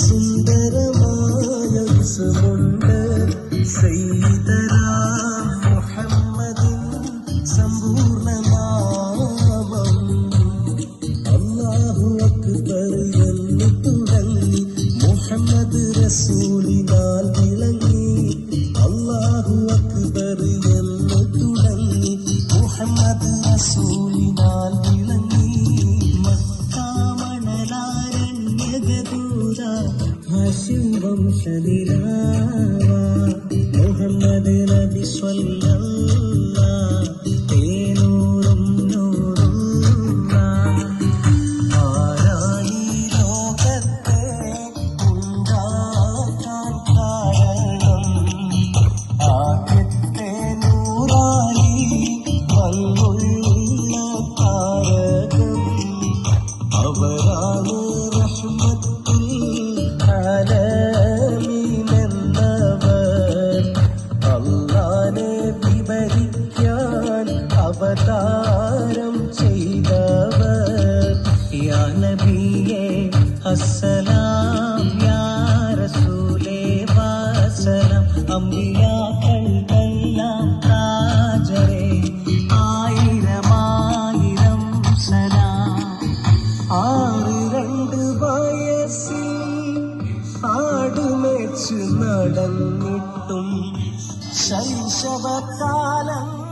സുന്ദരമായ സുമുണ്ട് സൈതര مرشدنا محمد نبي صلى الله അവതാരം ചെയ്തവർ. യാ നബിയേ അസ്സലാം യാ റസൂലേ വസലാം. അമ്പിയാക്കൾക്കെല്ലാം താജരേ ആയിരമായിരം സലാം. ആറ് രണ്ട് വയസ്സിൽ ആടുമേച്ച് നടന്നിട്ടും ശൈശവകാലങ്ങളിൽ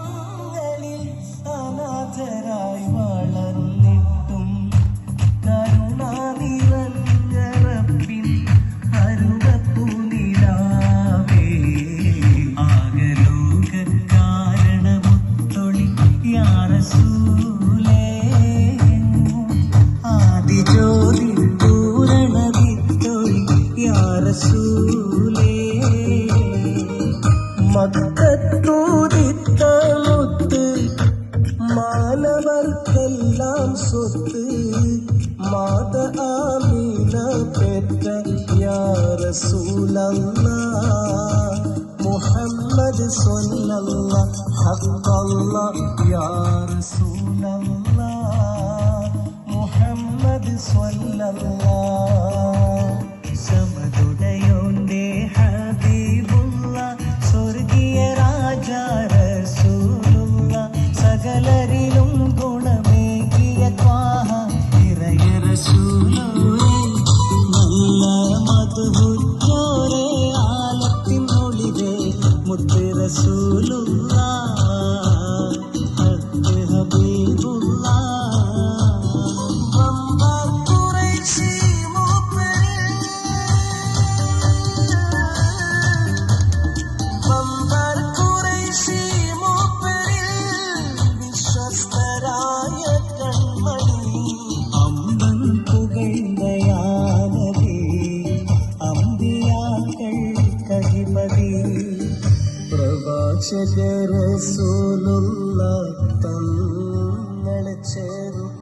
رسول الله. محمد صلى الله حق الله. يا رسول الله محمد صلى الله. മുത്ത് റസൂലുള്ള ഹക്ക് ഹബീബുള്ള വമ്പർ ഖുറൈശി മൂപ്പരിൽ വമ്പർ ഖുറൈശി മൂപ്പരിൽ വിശ്വസ്തരായ കൺമണി അമ്പൻ പുകഴ്ന്നയാനവേ അമ്പിയാക്കൾ കഹിമതി പ്രവാചകരസൂലുള്ള തങ്ങളെ ചേരും